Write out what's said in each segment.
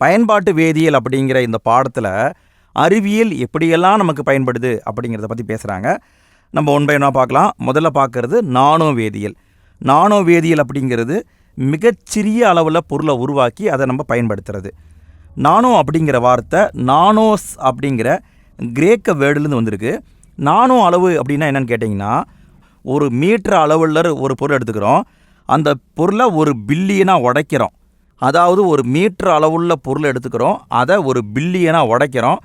பயன்பாட்டு வேதியியல் அப்படிங்கிற இந்த பாடத்தில் அறிவியல் எப்படியெல்லாம் நமக்கு பயன்படுது அப்படிங்கிறத பற்றி பேசுகிறாங்க நம்ம ஒன் பை ஒன்றா பார்க்கலாம். முதல்ல பார்க்கறது நானோ வேதியியல். நானோ வேதியியல் அப்படிங்கிறது மிகச்சிறிய அளவில் பொருளை உருவாக்கி அதை நம்ம பயன்படுத்துறது. நானோ அப்படிங்கிற வார்த்தை நானோஸ் அப்படிங்கிற கிரேக்க வேர்டுலேருந்து வந்திருக்கு. நானோ அளவு அப்படின்னா என்னன்னு கேட்டிங்கன்னா ஒரு மீட்டர் அளவில் ஒரு பொருள் எடுத்துக்கிறோம். அந்த பொருளை ஒரு பில்லியனாக உடைக்கிறோம். அதாவது ஒரு மீட்டர் அளவுள்ள பொருளை எடுத்துக்கிறோம். அதை ஒரு பில்லியனாக உடைக்கிறோம்.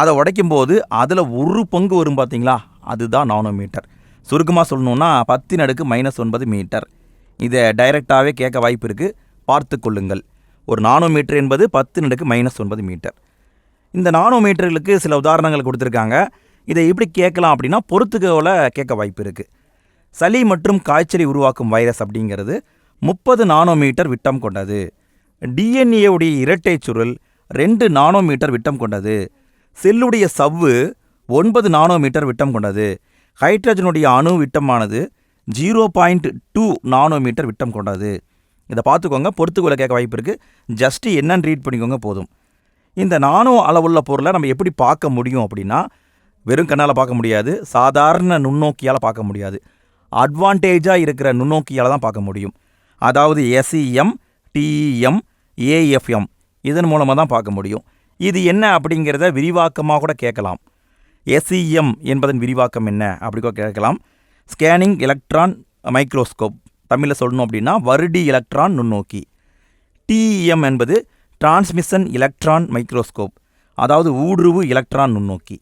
அதை உடைக்கும்போது அதில் ஒரு பங்கு வரும் பார்த்தீங்களா அதுதான் நானோ மீட்டர் சுருக்கமாக சொல்லணுன்னா பத்தின் அடுக்கு மைனஸ் ஒன்பது மீட்டர். இதை டைரெக்டாகவே கேட்க வாய்ப்பு இருக்குது பார்த்து கொள்ளுங்கள். ஒரு நானோ மீட்டர் என்பது பத்தின் அடுக்கு மைனஸ் ஒன்பது மீட்டர். இந்த நானோ மீட்டர்களுக்கு சில உதாரணங்கள் கொடுத்துருக்காங்க. இதை எப்படி கேட்கலாம் அப்படின்னா பொறுத்துக்கோவில் கேட்க வாய்ப்பு இருக்குது சளி மற்றும் காய்ச்சலை உருவாக்கும் வைரஸ் அப்படிங்கிறது முப்பது நானோமீட்டர் விட்டம் கொண்டது. டிஎன்ஏவுடைய இரட்டை சுருள் ரெண்டு நானோமீட்டர் விட்டம் கொண்டது. செல்லுடைய சவ்வு ஒன்பது நானோமீட்டர் விட்டம் கொண்டது. ஹைட்ரஜனுடைய அணு விட்டமானது ஜீரோ பாயிண்ட் டூ நானோமீட்டர் விட்டம் கொண்டது. இதை பார்த்துக்கோங்க பொறுத்துக்குள்ள கேட்க வாய்ப்பு இருக்குது ஜஸ்ட்டு என்னன்னு ரீட் பண்ணிக்கோங்க போதும். இந்த நானோ அளவுள்ள பொருளை நம்ம எப்படி பார்க்க முடியும் அப்படின்னா வெறும் கண்ணால் பார்க்க முடியாது. சாதாரண நுண்ணோக்கியால் பார்க்க முடியாது. அட்வான்டேஜாக இருக்கிற நுண்ணோக்கியால் தான் பார்க்க முடியும். அதாவது எஸ்இஎம் டிஇஎம் ஏஎஃப்எம் இதன் மூலமாக தான் பார்க்க முடியும். இது என்ன அப்படிங்கிறத விரிவாக்கமாக கூட கேட்கலாம். எஸ்இஎம் என்பதன் விரிவாக்கம் என்ன அப்படி கூட கேட்கலாம். Scanning electron microscope. தமிழில் சொல்லணும் அப்படின்னா வருடி எலக்ட்ரான் நுண்ணோக்கி. டிஇஎம் என்பது டிரான்ஸ்மிஷன் எலக்ட்ரான் மைக்ரோஸ்கோப். அதாவது ஊடுருவு எலக்ட்ரான் நுண்ணோக்கி.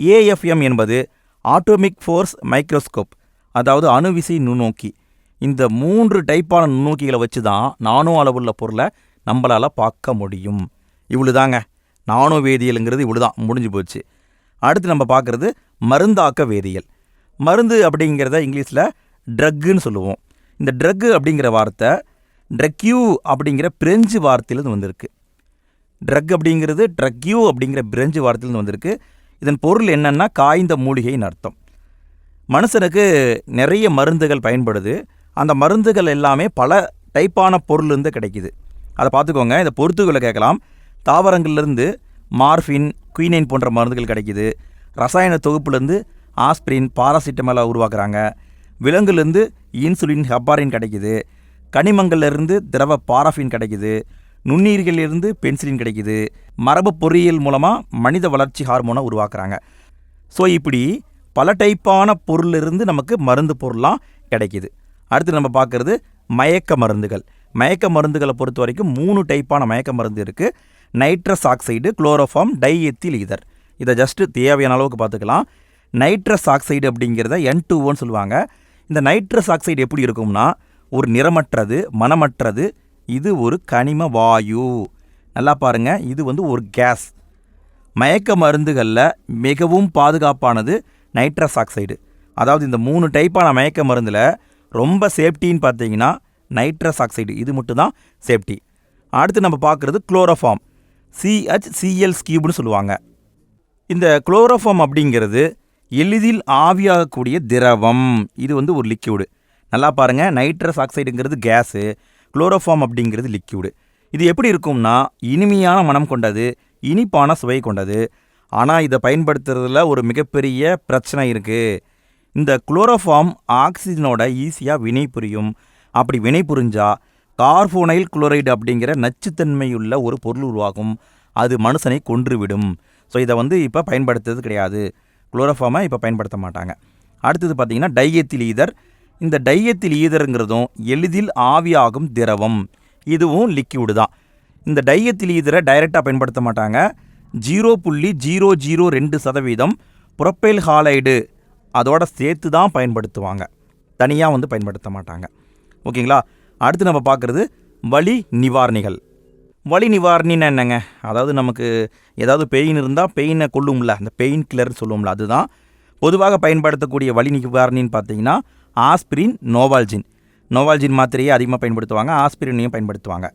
ஏஎஃப்எம் என்பது ஆட்டோமிக் ஃபோர்ஸ் மைக்ரோஸ்கோப். அதாவது அணுவிசை நுண்ணோக்கி. இந்த மூன்று டைப்பான நுண்ணோக்கிகளை வச்சு தான் நானோ அளவுள்ள பொருளை நம்மளால் பார்க்க முடியும். இவ்வளோதாங்க நானோ வேதியியலுங்கிறது இவ்வளோ தான் முடிஞ்சு போச்சு. அடுத்து நம்ம பார்க்குறது மருந்தாக்க வேதியியல். மருந்து அப்படிங்கிறத இங்கிலீஷில் ட்ரக்குன்னு சொல்லுவோம். இந்த ட்ரக்கு அப்படிங்கிற வார்த்தை ட்ரக்யூ அப்படிங்கிற பிரெஞ்சு வார்த்தையிலேருந்து வந்திருக்கு. ட்ரக் அப்படிங்கிறது ட்ரக்யூ அப்படிங்கிற பிரெஞ்சு வார்த்தையிலேருந்து வந்திருக்கு. இதன் பொருள் என்னென்னா காய்ந்த மூலிகைன்னு அர்த்தம். மனுஷனுக்கு நிறைய மருந்துகள் பயன்படுது. அந்த மருந்துகள் எல்லாமே பல டைப்பான பொருள்லேருந்து கிடைக்குது. அதை பார்த்துக்கோங்க. இந்த பொருத்துகளை கேட்கலாம். தாவரங்கள்லேருந்து மார்ஃபின் குயினைன் போன்ற மருந்துகள் கிடைக்குது. ரசாயன தொகுப்புலேருந்து ஆஸ்பிரின் பாராசிட்டமாலை உருவாக்குறாங்க. விலங்குலேருந்து இன்சுலின் ஹெப்பாரின் கிடைக்கிது. கனிமங்கள்லேருந்து திரவ பாராஃபின் கிடைக்குது. நுண்ணீர்களிலிருந்து பென்சிலின் கிடைக்குது. மரபு பொறியியல் மூலமாக மனித வளர்ச்சி ஹார்மோனை உருவாக்குறாங்க. ஸோ இப்படி பல டைப்பான பொருளிலிருந்து நமக்கு மருந்து பொருள்லாம் கிடைக்கிது. அடுத்து நம்ம பார்க்குறது மயக்க மருந்துகள். மயக்க மருந்துகளை பொறுத்த வரைக்கும் மூணு டைப்பான மயக்க மருந்து இருக்குது nitrous oxide chloroform diethyl ether இதை ஜஸ்ட்டு தேவையான அளவுக்கு பார்த்துக்கலாம். நைட்ரஸ் ஆக்சைடு அப்படிங்கிறத என் டூன்னு சொல்லுவாங்க. இந்த நைட்ரஸ் ஆக்சைடு எப்படி இருக்கும்னா ஒரு நிறமற்றது மனமற்றது இது ஒரு கனிம வாயு. நல்லா பாருங்கள் இது வந்து ஒரு கேஸ் மயக்க மருந்துகளில் மிகவும் பாதுகாப்பானது நைட்ரஸ் ஆக்சைடு அதாவது இந்த மூணு டைப்பான மயக்க மருந்தில் ரொம்ப சேஃப்டின்னு பார்த்தீங்கன்னா நைட்ரஸ் ஆக்சைடு. இது மட்டும்தான் சேஃப்டி அடுத்து நம்ம பார்க்குறது குளோரோஃபார்ம் சிஹெச் சிஎல் ஸ்கியூப்னு சொல்லுவாங்க. இந்த குளோரோஃபார்ம் அப்படிங்கிறது எளிதில் ஆவியாகக்கூடிய திரவம். இது வந்து ஒரு லிக்யூடு நல்லா பாருங்கள் நைட்ரஸ் ஆக்சைடுங்கிறது கேஸு குளோரோஃபார்ம் அப்படிங்கிறது லிக்யூடு இது எப்படி இருக்கும்னா இனிமையான மனம் கொண்டது இனிப்பான சுவை கொண்டது. ஆனால் இதை பயன்படுத்துறதுல ஒரு மிகப்பெரிய பிரச்சனை இருக்குது இந்த குளோரோஃபார்ம் ஆக்சிஜனோட ஈஸியாக வினை புரியும் அப்படி வினை புரிஞ்சால் கார்போனைல் குளோரைடு அப்படிங்கிற நச்சுத்தன்மையுள்ள ஒரு பொருள் உருவாகும். அது மனுஷனை கொன்றுவிடும். ஸோ இதை வந்து இப்போ பயன்படுத்துறது கிடையாது. குளோரோஃபார்மை இப்போ பயன்படுத்த மாட்டாங்க. அடுத்தது பார்த்தீங்கன்னா டையத்தில் ஈதர் இந்த டையத்தில் ஈதருங்கிறதும் எளிதில் ஆவியாகும் திரவம். இதுவும் லிக்யூடு தான். இந்த டையத்தில் ஈதரை டைரெக்டாக பயன்படுத்த மாட்டாங்க. ஜீரோ புள்ளி ஜீரோ ஜீரோ ரெண்டு சதவீதம் புரொப்பைல் ஹாலைடு. அதோட சேர்த்து தான் பயன்படுத்துவாங்க. தனியாக வந்து பயன்படுத்த மாட்டாங்க. ஓகேங்களா? அடுத்து நம்ம பார்க்குறது வலி நிவாரணிகள். வலி நிவாரணின்னா என்னங்க? அதாவது நமக்கு ஏதாவது பெயின் இருந்தால் பெயினை கொல்லும்ல அந்த பெயின் கில்லர்னு சொல்லுவோம்ல அதுதான். பொதுவாக பயன்படுத்தக்கூடிய வலி நிவாரணின்னு பார்த்தீங்கன்னா ஆஸ்பிரின் நோவால்ஜின். நோவால்ஜின் மாத்திரையை அதிகமாக பயன்படுத்துவாங்க ஆஸ்பிரினையும் பயன்படுத்துவாங்க.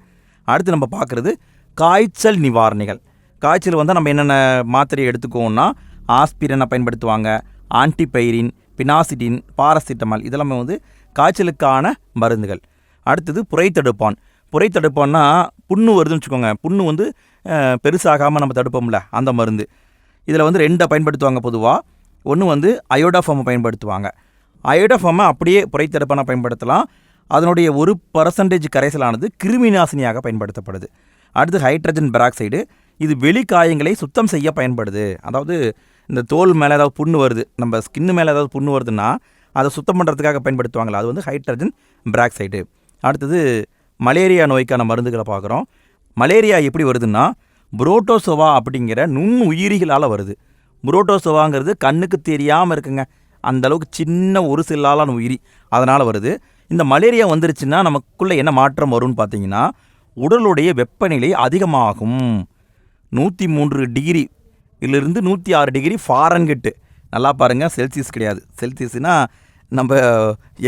அடுத்து நம்ம பார்க்குறது காய்ச்சல் நிவாரணிகள். காய்ச்சல் வந்தால் நம்ம என்னென்ன மாத்திரையை எடுத்துக்கோன்னா ஆஸ்பிரினை பயன்படுத்துவாங்க ஆன்டிபைரின் பினாசிட்டின் பாராசிட்டமால் இதெல்லாமே வந்து காய்ச்சலுக்கான மருந்துகள். அடுத்தது புரை தடுப்பான். புரைத்தடுப்பான் புரைத்தடுப்பான்னா புண்ணு வருதுன்னு வச்சுக்கோங்க. புண்ணு வந்து பெருசாகாமல் நம்ம தடுப்போம்ல அந்த மருந்து. இதில் வந்து ரெண்டை பயன்படுத்துவாங்க பொதுவாக ஒன்று வந்து அயோடாஃபாமை பயன்படுத்துவாங்க. அயோடாஃபார்மை அப்படியே புரை தடுப்பான பயன்படுத்தலாம். அதனுடைய ஒரு பர்சன்டேஜ் கரைசலானது கிருமி நாசினியாக பயன்படுத்தப்படுது. அடுத்து ஹைட்ரஜன் பெராக்சைடு இது வெளிக்காயங்களை சுத்தம் செய்ய பயன்படுது. அதாவது இந்த தோல் மேலே ஏதாவது புண்ணு வருது நம்ம ஸ்கின்னு மேலே ஏதாவது புண்ணு வருதுன்னா அதை சுத்தம் பண்ணுறதுக்காக பயன்படுத்துவாங்களா? அது வந்து ஹைட்ரஜன் பிராக்சைடு அடுத்தது மலேரியா நோய்க்கான மருந்துகளை பார்க்குறோம். மலேரியா எப்படி வருதுன்னா புரோட்டோசோவா அப்படிங்கிற நுண் உயிரிகளால் வருது. புரோட்டோசோவாங்கிறது கண்ணுக்கு தெரியாமல் இருக்குங்க. அந்தளவுக்கு சின்ன ஒரு சில்லாலான உயிரி அதனால் வருது. இந்த மலேரியா வந்துருச்சுன்னா நமக்குள்ளே என்ன மாற்றம் வரும்னு பார்த்தீங்கன்னா உடலுடைய வெப்பநிலை அதிகமாகும். நூற்றி மூன்று டிகிரி இதிலிருந்து நூற்றி ஆறு டிகிரி ஃபாரன்கிட்டு. நல்லா பாருங்கள் செல்சியஸ் கிடையாது. செல்சியஸ்னால் நம்ம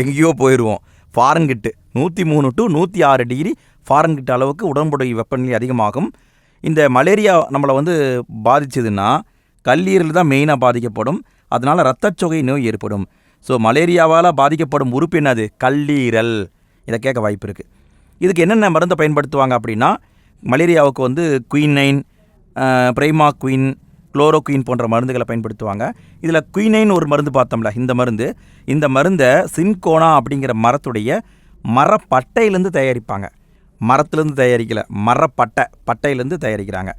எங்கேயோ போயிடுவோம் ஃபாரன்கிட்டு நூற்றி மூணு டு நூற்றி ஆறு டிகிரி ஃபாரன்கிட்ட அளவுக்கு உடம்புடைய வெப்பநிலை அதிகமாகும். இந்த மலேரியா நம்மளை வந்து பாதிச்சதுன்னா கல்லீரல் தான் மெயினாக பாதிக்கப்படும். அதனால் ரத்தச்சொகை நோய் ஏற்படும். ஸோ மலேரியாவால் பாதிக்கப்படும் உறுப்பு என்னது? கல்லீரல். இதை கேட்க வாய்ப்பு இருக்குது இதுக்கு என்னென்ன மருந்தை பயன்படுத்துவாங்க அப்படின்னா மலேரியாவுக்கு வந்து quinine primaquine chloroquine போன்ற மருந்துகளை பயன்படுத்துவாங்க. இதில் குயினைன் ஒரு மருந்து பார்த்தோம்ல இந்த மருந்து. இந்த மருந்தை சின்கோனா அப்படிங்கிற மரத்துடைய மரப்பட்டையிலேருந்து தயாரிப்பாங்க. மரத்துலேருந்து தயாரிக்கல மரப்பட்டை பட்டையிலேருந்து தயாரிக்கிறாங்க.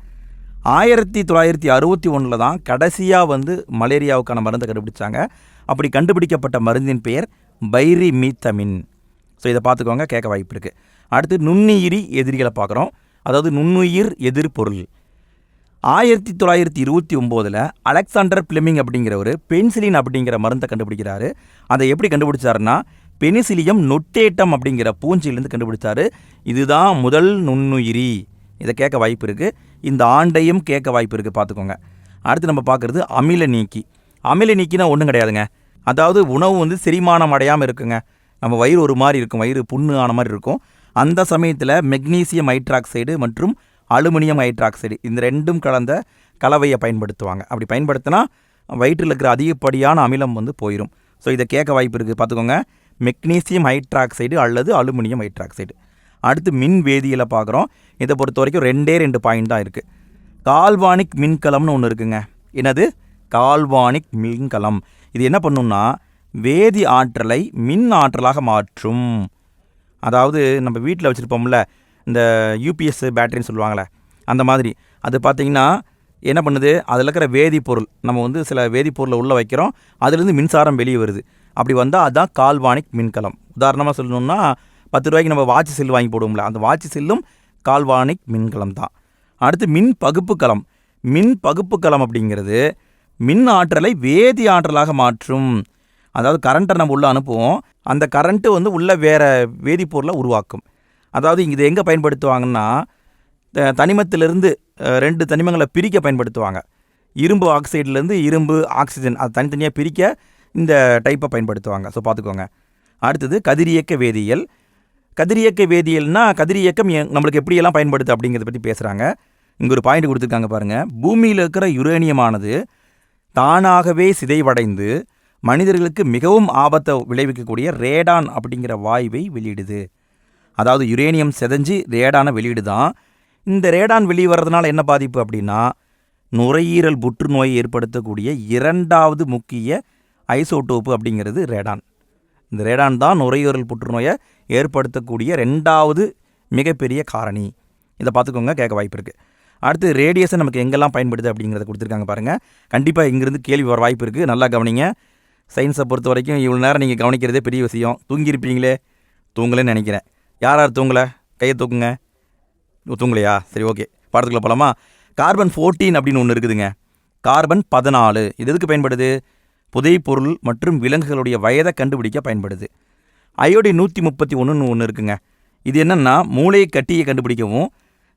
ஆயிரத்தி தொள்ளாயிரத்தி அறுபத்தி ஒன்றில் தான் கடைசியாக வந்து மலேரியாவுக்கான மருந்தை கண்டுபிடிச்சாங்க. அப்படி கண்டுபிடிக்கப்பட்ட மருந்தின் பெயர் பைரி மீத்தமின் ஸோ இதை பார்த்துக்கோங்க கேட்க வாய்ப்பு இருக்குது அடுத்து நுண்ணுயிரி எதிரிகளை பார்க்குறோம். அதாவது நுண்ணுயிர் எதிர்பொருள். ஆயிரத்தி தொள்ளாயிரத்தி இருபத்தி ஒம்போதில் அலெக்சாண்டர் பிளமிங் அப்படிங்கிறவர் பென்சிலின் அப்படிங்கிற மருந்தை கண்டுபிடிக்கிறாரு. அதை எப்படி கண்டுபிடிச்சாருன்னா பெனிசிலியம் நொட்டேட்டம் அப்படிங்கிற பூஞ்சியிலேருந்து கண்டுபிடிச்சாரு. இதுதான் முதல் நுண்ணுயிரி. இதை கேட்க வாய்ப்பு இருக்குது இந்த ஆண்டையும் கேட்க வாய்ப்பு இருக்குது பார்த்துக்கோங்க. அடுத்து நம்ம பார்க்குறது அமில நீக்கி. அமில நீக்கினா ஒன்றும் கிடையாதுங்க. அதாவது உணவு வந்து செரிமானம் அடையாமல் இருக்குங்க. நம்ம வயிறு ஒரு மாதிரி இருக்கும். வயிறு புண்ணு ஆன மாதிரி இருக்கும். அந்த சமயத்தில் மெக்னீசியம் ஹைட்ராக்சைடு மற்றும் அலுமினியம் ஹைட்ராக்சைடு. இந்த ரெண்டும் கலந்த கலவையை பயன்படுத்துவாங்க. அப்படி பயன்படுத்தினா வயிற்றில் இருக்கிற அதிகப்படியான அமிலம் வந்து போயிடும் ஸோ இதை கேட்க வாய்ப்பு இருக்குது. பார்த்துக்கோங்க. மெக்னீசியம் ஹைட்ராக்சைடு அல்லது அலுமினியம் ஹைட்ராக்சைடு. அடுத்து மின் வேதியியலை பார்க்குறோம். இதை பொறுத்த வரைக்கும் ரெண்டே ரெண்டு பாயிண்ட் தான் இருக்குது கால்வானிக் மின்கலம்னு ஒன்று இருக்குங்க. என்னது? கால்வானிக் மின்கலம். இது என்ன பண்ணும்னா வேதி ஆற்றலை மின் ஆற்றலாக மாற்றும். அதாவது நம்ம வீட்டில் வச்சுருப்போம்ல இந்த யூபிஎஸ் பேட்டரின்னு சொல்லுவாங்களே அந்த மாதிரி. அது பார்த்திங்கன்னா என்ன பண்ணுது? அதில் இருக்கிற வேதிப்பொருள் நம்ம வந்து சில வேதிப்பொருளை உள்ளே வைக்கிறோம். அதுலேருந்து மின்சாரம் வெளியே வருது. அப்படி வந்தால் அதுதான் கால்வானிக் மின்கலம். உதாரணமாக சொல்லணும்னா பத்து ரூபாய்க்கு நம்ம வாட்ச் செல் வாங்கி போடுவோம்ல அந்த வாட்ச் செல்லும் கால்வானிக் மின்கலம் தான். அடுத்து மின் பகுப்பு கலம். மின் பகுப்பு கலம் அப்படிங்கிறது மின் ஆற்றலை வேதி ஆற்றலாக மாற்றும். அதாவது கரண்ட்டை நம்ம உள்ளே அனுப்புவோம். அந்த கரண்ட்டு வந்து உள்ள வேறு வேதிப்பொருளை உருவாக்கும். அதாவது இது எங்கே பயன்படுத்துவாங்கன்னா த- தனிமத்திலிருந்து ரெண்டு தனிமங்களை பிரிக்க பயன்படுத்துவாங்க. இரும்பு ஆக்சைட்லேருந்து இரும்பு ஆக்சிஜன் அது தனித்தனியாக பிரிக்க இந்த டைப்பை பயன்படுத்துவாங்க. ஸோ பார்த்துக்கோங்க. அடுத்தது கதிரியக்க வேதியியல். கதிரியக்க வேதியியல்னால் கதிரியக்கம் நம்மளுக்கு எப்படியெல்லாம் பயன்படுது அப்படிங்கிறத பற்றி பேசுகிறாங்க இங்கே ஒரு பாயிண்ட் கொடுத்துருக்காங்க பாருங்கள் பூமியில் இருக்கிற யுரேனியமானது தானாகவே சிதைவடைந்து மனிதர்களுக்கு மிகவும் ஆபத்தை விளைவிக்கக்கூடிய ரேடான் அப்படிங்கிற வாயுவை வெளியிடுது. அதாவது யுரேனியம் செதஞ்சு வெளியீடு தான். இந்த ரேடான் வெளியே வர்றதுனால என்ன பாதிப்பு அப்படின்னா நுரையீரல் புற்றுநோயை ஏற்படுத்தக்கூடிய இரண்டாவது முக்கிய ஐசோடோப்பு அப்படிங்கிறது ரேடான். இந்த ரேடான் தான் நுரையீரல் புற்றுநோயை ஏற்படுத்தக்கூடிய ரெண்டாவது மிகப்பெரிய காரணி. இதை பார்த்துக்கோங்க கேட்க வாய்ப்பு இருக்குது அடுத்து ரேடியேஷன் நமக்கு எங்கெல்லாம் பயன்படுது அப்படிங்கிறத கொடுத்துருக்காங்க பாருங்கள் கண்டிப்பாக இங்கேருந்து கேள்வி வர வாய்ப்பு இருக்குது நல்லா கவனிங்க. சயின்ஸை பொறுத்த வரைக்கும் இவ்வளோ நேரம் நீங்கள் கவனிக்கிறதே பெரிய விஷயம். தூங்கியிருப்பீங்களே? தூங்கலைன்னு நினைக்கிறேன். யார் யார் தூங்கலை? கையை தூக்குங்க. தூங்கலையா? சரி ஓகே. பாடத்துக்குள்ள போகலாமா கார்பன் ஃபோர்டீன் அப்படின்னு ஒன்று இருக்குதுங்க. கார்பன் பதினாலு. இது எதுக்கு பயன்படுது? புதைப்பொருள் மற்றும் விலங்குகளுடைய வயதை கண்டுபிடிக்க பயன்படுது. அயோடி நூற்றி முப்பத்தி ஒன்றுன்னு ஒன்று இருக்குங்க. இது என்னென்னா மூளை கட்டியை கண்டுபிடிக்கவும்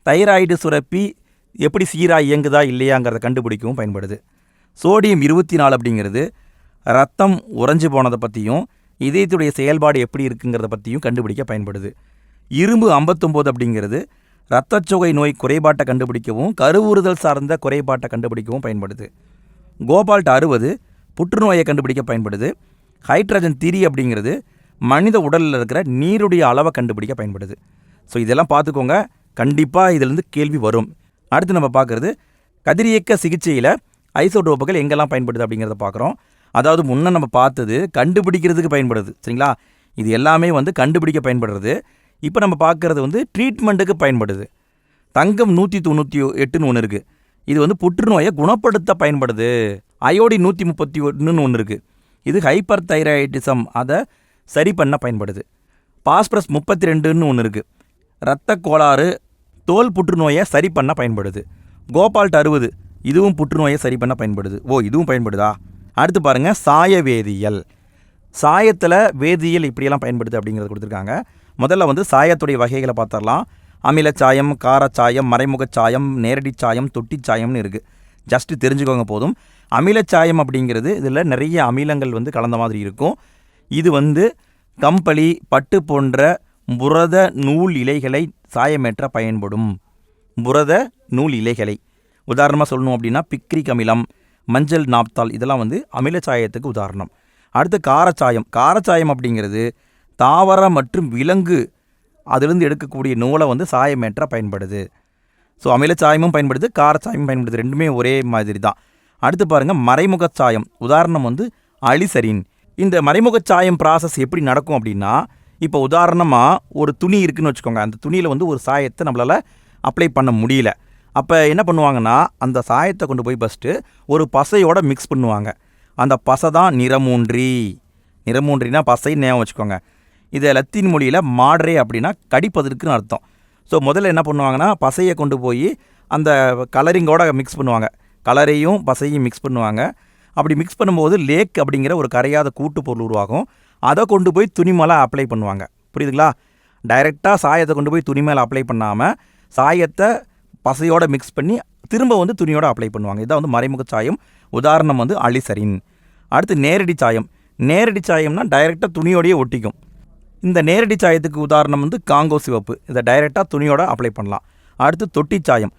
தைராய்டு சுரப்பி எப்படி சீராக இயங்குதா இல்லையாங்கிறத கண்டுபிடிக்கவும் பயன்படுது. சோடியம் இருபத்தி நாலு அப்படிங்கிறது ரத்தம் உறைஞ்சு போனதை பற்றியும் இதயத்துடைய செயல்பாடு எப்படி இருக்குங்கிறத பற்றியும் கண்டுபிடிக்க பயன்படுது. இரும்பு ஐம்பத்தொம்போது அப்படிங்கிறது இரத்தச்சோகை நோய் குறைபாட்டை கண்டுபிடிக்கவும் கருவுறுதல் சார்ந்த குறைபாட்டை கண்டுபிடிக்கவும் பயன்படுது. கோபால்ட் அறுபது புற்றுநோயை கண்டுபிடிக்க பயன்படுது. ஹைட்ரஜன் திரி அப்படிங்கிறது மனித உடலில் இருக்கிற நீருடைய அளவை கண்டுபிடிக்க பயன்படுது. ஸோ இதெல்லாம் பார்த்துக்கோங்க. கண்டிப்பாக இதிலேருந்து கேள்வி வரும். அடுத்து நம்ம பார்க்குறது கதிரியக்க சிகிச்சையில் ஐசோடோப்புகள் எங்கெல்லாம் பயன்படுது அப்படிங்கிறத பார்க்குறோம். அதாவது முன்ன நம்ம பார்த்தது கண்டுபிடிக்கிறதுக்கு பயன்படுது. சரிங்களா? இது எல்லாமே வந்து கண்டுபிடிக்க பயன்படுறது. இப்போ நம்ம பார்க்குறது வந்து ட்ரீட்மெண்ட்டுக்கு பயன்படுது. தங்கம் நூற்றி தொண்ணூற்றி எட்டுன்னு ஒன்று இருக்குது இது வந்து புற்றுநோயை குணப்படுத்த பயன்படுது. அயோடி நூற்றி முப்பத்தி ஒன்றுன்னு ஒன்று இருக்குது இது ஹைப்பர் தைராய்டிசம் அதை சரி பண்ண பயன்படுது. பாஸ்பரஸ் முப்பத்தி ரெண்டுன்னு ஒன்று இருக்குது இரத்த கோளாறு தோல் புற்றுநோயை சரி பண்ண பயன்படுது. கோபால்ட் அறுபது இதுவும் புற்றுநோயை சரி பண்ண பயன்படுது. ஓ இதுவும் பயன்படுதா? அடுத்து பாருங்கள் சாய வேதியியல் சாயத்தில் வேதியியல் இப்படியெல்லாம் பயன்படுது அப்படிங்கிறத கொடுத்துருக்காங்க. முதல்ல வந்து சாயத்துடைய வகைகளை பார்த்துடலாம். அமில காரச்சாயம் கார சாயம் நேரடி சாயம் தொட்டி சாயம்னு இருக்குது ஜஸ்ட்டு தெரிஞ்சுக்கோங்க போதும். அமில சாயம் அப்படிங்கிறது இதில் நிறைய அமிலங்கள் வந்து கலந்த மாதிரி இருக்கும். இது வந்து கம்பளி பட்டு போன்ற புரத நூல் இலைகளை சாயமேற்ற பயன்படும். புரத நூல் இலைகளை. உதாரணமாக சொல்லணும் அப்படின்னா பிக்ரிக் அமிலம் மஞ்சள் நாப்தால் இதெல்லாம் வந்து அமில சாயத்துக்கு உதாரணம். அடுத்து காரச்சாயம் காரச்சாயம் அப்படிங்கிறது தாவர மற்றும் விலங்கு அதிலிருந்து எடுக்கக்கூடிய நூலை வந்து சாயமேற்ற பயன்படுது. ஸோ அமிலச்சாயமும் பயன்படுது காரச்சாயமும் பயன்படுது. ரெண்டுமே ஒரே மாதிரி தான் அடுத்து பாருங்கள் மறைமுகச் சாயம். உதாரணம் வந்து அலிசரின். இந்த மறைமுகச் சாயம் ப்ராசஸ் எப்படி நடக்கும் அப்படின்னா இப்போ உதாரணமாக ஒரு துணி இருக்குன்னு வச்சுக்கோங்க. அந்த துணியில் வந்து ஒரு சாயத்தை நம்மளால் அப்ளை பண்ண முடியல. அப்போ என்ன பண்ணுவாங்கன்னா அந்த சாயத்தை கொண்டு போய் ஃபஸ்ட்டு ஒரு பசையோட மிக்ஸ் பண்ணுவாங்க. அந்த பசை தான் நிறமூன்றி. நிறமூன்றினா பசை ஞாபகம் வச்சுக்கோங்க. இதை லத்தீன் மொழியில் மாட்ரே அப்படின்னா கடிப்பதற்குன்னு அர்த்தம். ஸோ முதல்ல என்ன பண்ணுவாங்கன்னா பசையை கொண்டு போய் அந்த கலரிங்கோட மிக்ஸ் பண்ணுவாங்க. கலரையும் பசையும் மிக்ஸ் பண்ணுவாங்க. அப்படி மிக்ஸ் பண்ணும்போது லேக் அப்படிங்கிற ஒரு கரையாத கூட்டு பொருள் உருவாகும். அதை கொண்டு போய் துணி மேலே அப்ளை பண்ணுவாங்க. புரியுதுங்களா? டைரெக்டாக சாயத்தை கொண்டு போய் துணி மேலே அப்ளை பண்ணாமல் சாயத்தை பசையோட மிக்ஸ் பண்ணி திரும்ப வந்து துணியோட அப்ளை பண்ணுவாங்க. இதான் வந்து மறைமுக சாயம். உதாரணம் வந்து அலிசரின். அடுத்து நேரடி சாயம். நேரடி சாயம்னா டைரெக்டாக துணியோடையே ஒட்டிக்கும். இந்த நேரடி சாயத்துக்கு உதாரணம் வந்து காங்கோ சிவப்பு. இதை டைரெக்டாக துணியோட அப்ளை பண்ணலாம். அடுத்து தொட்டி சாயம்.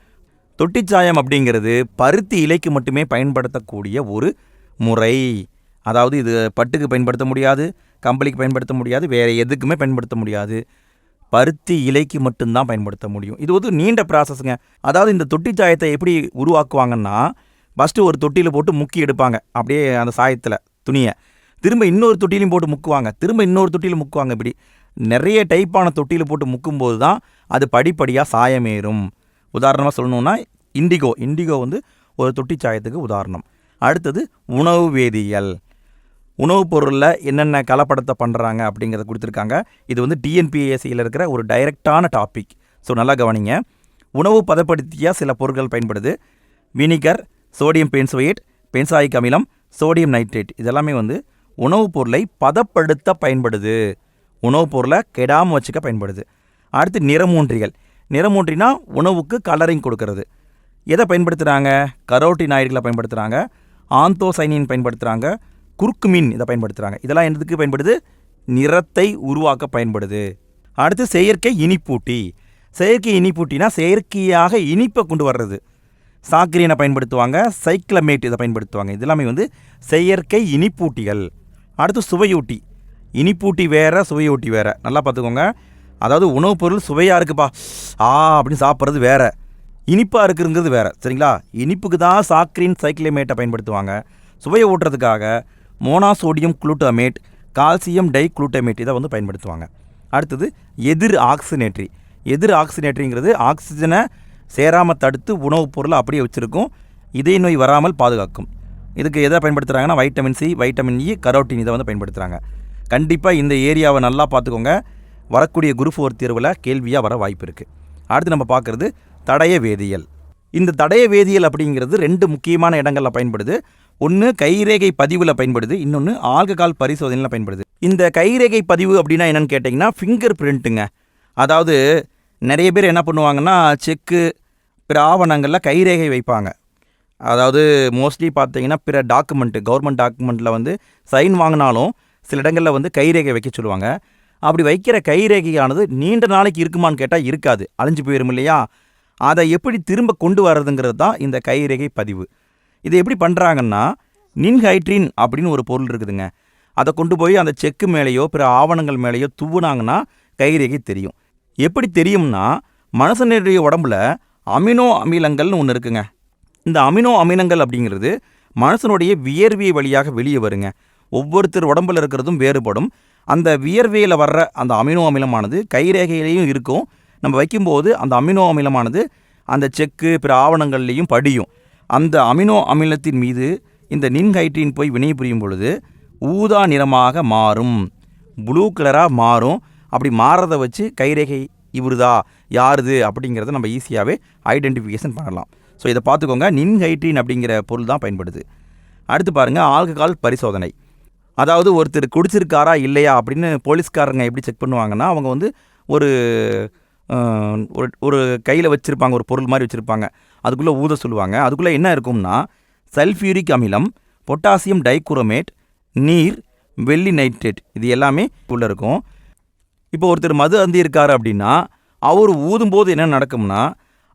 தொட்டி சாயம் அப்படிங்கிறது பருத்தி இலைக்கு மட்டுமே பயன்படுத்தக்கூடிய ஒரு முறை. அதாவது இது பட்டுக்கு பயன்படுத்த முடியாது கம்பளிக்கு பயன்படுத்த முடியாது வேறு எதுக்குமே பயன்படுத்த முடியாது. பருத்தி இலைக்கு மட்டும்தான் பயன்படுத்த முடியும். இது ஒரு நீண்ட ப்ராசஸ்ங்க அதாவது இந்த தொட்டி சாயத்தை எப்படி உருவாக்குவாங்கன்னா ஃபஸ்ட்டு ஒரு தொட்டியில் போட்டு முக்கி எடுப்பாங்க. அப்படியே அந்த சாயத்தில் துணியை. திரும்ப இன்னொரு தொட்டிலையும் போட்டு முக்குவாங்க. திரும்ப இன்னொரு தொட்டியில் முக்குவாங்க இப்படி. நிறைய டைப்பான தொட்டியில் போட்டு முக்கும்போது தான் அது படிப்படியாக சாயமேறும். உதாரணமாக சொல்லணுன்னா இண்டிகோ. இண்டிகோ வந்து ஒரு தொட்டி சாயத்துக்கு உதாரணம். அடுத்தது உணவு வேதியியல். உணவுப் பொருளில் என்னென்ன கலப்படத்தை பண்ணுறாங்க அப்படிங்கிறத கொடுத்துருக்காங்க. இது வந்து டிஎன்பிஎஸ்சியில் இருக்கிற ஒரு டைரக்டான டாபிக். ஸோ நல்லா கவனிங்க. உணவு பதப்படுத்தியாக சில பொருட்கள் பயன்படுது. வினிகர் சோடியம் பென்சோயேட் பென்சாயிக் அமிலம் சோடியம் நைட்ரேட். இதெல்லாமே வந்து உணவுப் பொருளை பதப்படுத்த பயன்படுது. உணவுப் பொருளை கெடாமல் வச்சுக்க பயன்படுது. அடுத்து நிறமூன்றிகள். நிறமூன்றினா உணவுக்கு கலரிங் கொடுக்கறது. எதை பயன்படுத்துகிறாங்க கரோட்டினாய்டுகளை பயன்படுத்துகிறாங்க ஆந்தோசைனின் பயன்படுத்துகிறாங்க குறுக்குமின் இதை பயன்படுத்துகிறாங்க இதெல்லாம் என்னதுக்கு பயன்படுது? நிறத்தை உருவாக்க பயன்படுது. அடுத்து செயற்கை இனிப்பூட்டி. செயற்கை இனிப்பூட்டினா செயற்கையாக இனிப்பை கொண்டு வர்றது. சாக்கிரீனை பயன்படுத்துவாங்க. சைக்ளமேட் இதை பயன்படுத்துவாங்க. இதெல்லாமே வந்து செயற்கை இனிப்பூட்டிகள். அடுத்து சுவையூட்டி. இனிப்பூட்டி வேற சுவையூட்டி வேற. நல்லா பார்த்துக்கோங்க. அதாவது உணவுப் பொருள் சுவையாக இருக்குப்பா. ஆ அப்படின்னு சாப்பிட்றது வேற. இனிப்பாக இருக்குங்கிறது வேற. சரிங்களா? இனிப்புக்கு தான் சாக்ரின் சைக்ளமேட்டை பயன்படுத்துவாங்க. சுவையை ஊட்டுறதுக்காக monosodium glutamate calcium diglutamate இதை வந்து பயன்படுத்துவாங்க. அடுத்தது எதிர் ஆக்சினேட்ரி. எதிர் ஆக்சினேட்ரிங்கிறது ஆக்சிஜனை சேராமல் தடுத்து உணவுப் பொருளை அப்படியே வச்சுருக்கும். இதய நோய் வராமல் பாதுகாக்கும். இதுக்கு எதை பயன்படுத்துகிறாங்கன்னா vitamin C vitamin E e, carotene இதை வந்து பயன்படுத்துகிறாங்க கண்டிப்பாக இந்த ஏரியாவை நல்லா பார்த்துக்கோங்க. வரக்கூடிய குரூப் ஒரு தேர்வில் கேள்வியாக வர வாய்ப்பு இருக்குது அடுத்து நம்ம பார்க்குறது தடய வேதியியல். இந்த தடய வேதியியல் அப்படிங்கிறது ரெண்டு முக்கியமான இடங்களில் பயன்படுது. ஒன்று கைரேகை பதிவில் பயன்படுது இன்னொன்று ஆல்கஹால் பரிசோதனையில் பயன்படுது. இந்த கைரேகை பதிவு அப்படின்னா என்னென்னு கேட்டிங்கன்னா ஃபிங்கர் பிரிண்ட்டுங்க அதாவது நிறைய பேர் என்ன பண்ணுவாங்கன்னா செக்கு பிற ஆவணங்களில் கைரேகை வைப்பாங்க. அதாவது மோஸ்ட்லி பார்த்தீங்கன்னா பிற டாக்குமெண்ட்டு கவர்மெண்ட் டாக்குமெண்ட்டில் வந்து சைன் வாங்கினாலும் சில இடங்களில் வந்து கைரேகை வைக்க சொல்லுவாங்க. அப்படி வைக்கிற கைரேகையானது நீண்ட நாளைக்கு இருக்குமான்னு கேட்டால் இருக்காது. அழிஞ்சு போயிடும் இல்லையா? அதை எப்படி திரும்ப கொண்டு வர்றதுங்கிறது தான் இந்த கைரேகை பதிவு. இதை எப்படி பண்ணுறாங்கன்னா நின்ஹைட்ரின் அப்படின்னு ஒரு பொருள் இருக்குதுங்க. அதை கொண்டு போய் அந்த செக்கு மேலேயோ பிற ஆவணங்கள் மேலேயோ துவுனாங்கன்னா கைரேகை தெரியும். எப்படி தெரியும்னா மனுஷனுடைய உடம்புல அமினோ அமிலங்கள்னு ஒன்று இருக்குங்க. இந்த அமினோ அமிலங்கள் அப்படிங்கிறது மனுஷனுடைய வியர்வை வழியாக வெளியே வருங்க. ஒவ்வொருத்தர் உடம்புல இருக்கிறதும் வேறுபடும். அந்த வியர்வையில் வர்ற அந்த அமினோ அமிலமானது கைரேகையிலையும் இருக்கும். நம்ம வைக்கும்போது அந்த அமினோ அமிலமானது அந்த செக்கு பிற ஆவணங்கள்லேயும் படியும். அந்த அமினோ அமிலத்தின் மீது இந்த நின்ஹைட்ரின் போய் வினைபுரியும் பொழுது ஊதா நிறமாக மாறும். ப்ளூ கலராக மாறும். அப்படி மாறுறதை வச்சு கைரேகை இவருதா யாருது அப்படிங்கிறத நம்ம ஈஸியாகவே ஐடென்டிஃபிகேஷன் பண்ணலாம். ஸோ இதை பார்த்துக்கோங்க நின்ஹைட்ரின் அப்படிங்கிற பொருள் தான் பயன்படுது. அடுத்து பாருங்கள் ஆல்கஹால் பரிசோதனை. அதாவது ஒருத்தர் குடிச்சிருக்காரா இல்லையா அப்படின்னு போலீஸ்காரங்க எப்படி செக் பண்ணுவாங்கன்னா அவங்க வந்து ஒரு ஒரு ஒரு கையில் வச்சுருப்பாங்க ஒரு பொருள் மாதிரி வச்சுருப்பாங்க. அதுக்குள்ளே ஊத சொல்லுவாங்க. அதுக்குள்ளே என்ன இருக்கும்னா சல்ஃபியூரிக் அமிலம் பொட்டாசியம் டைக்குரோமேட் நீர் வெள்ளி நைட்ரேட் இது எல்லாமே உள்ளே இருக்கும். இப்போ ஒருத்தர் மது அந்தி இருக்கார் அப்படின்னா அவர் ஊதும்போது என்ன நடக்கும்னா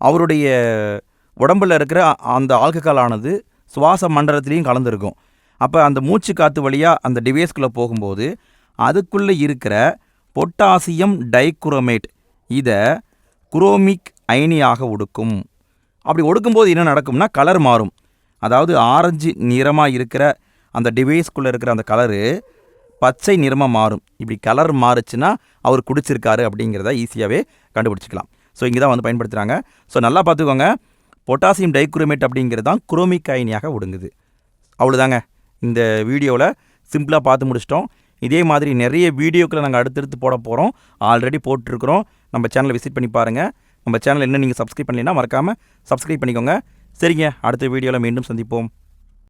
அவருடைய உடம்புல இருக்கிற அந்த ஆல்கஹால் ஆனது சுவாச மண்டலத்திலையும் கலந்துருக்கும். அப்போ அந்த மூச்சு காற்று வழியாக அந்த டிவைஸ்குள்ளே போகும்போது அதுக்குள்ளே இருக்கிற பொட்டாசியம் டைக்குரோமேட் இதை குரோமிக் அயனியாக ஒடுக்கும். அப்படி ஒடுக்கும்போது என்ன நடக்கும்னா கலர் மாறும். அதாவது ஆரஞ்சு நிறமாக இருக்கிற அந்த டிவைஸ்குள்ளே இருக்கிற அந்த கலரு பச்சை நிறமாக மாறும். இப்படி கலர் மாறுச்சுன்னா அவர் குடிச்சிருக்காரு அப்படிங்கிறத ஈஸியாகவே கண்டுபிடிச்சிக்கலாம். ஸோ இங்கே தான் வந்து பயன்படுத்துகிறாங்க ஸோ நல்லா பார்த்துக்கோங்க. பொட்டாசியம் டைக்ரோமேட் அப்படிங்கிறது தான் குரோமிக் அயனியாக ஒடுங்குது. அவ்வளோதாங்க. இந்த வீடியோவில் சிம்பிளாக பார்த்து முடிச்சிட்டோம். இதே மாதிரி நிறைய வீடியோக்களை நாங்கள் அடுத்தடுத்து போட போகிறோம். ஆல்ரெடி போட்டிருக்கிறோம். நம்ம சேனலை விசிட் பண்ணி பாருங்கள் நம்ம சேனல் என்ன நீங்கள் சப்ஸ்கிரைப் பண்ணலைன்னா மறக்காமல் சப்ஸ்கிரைப் பண்ணிக்கோங்க. சரிங்க. அடுத்த வீடியோவில் மீண்டும் சந்திப்போம்.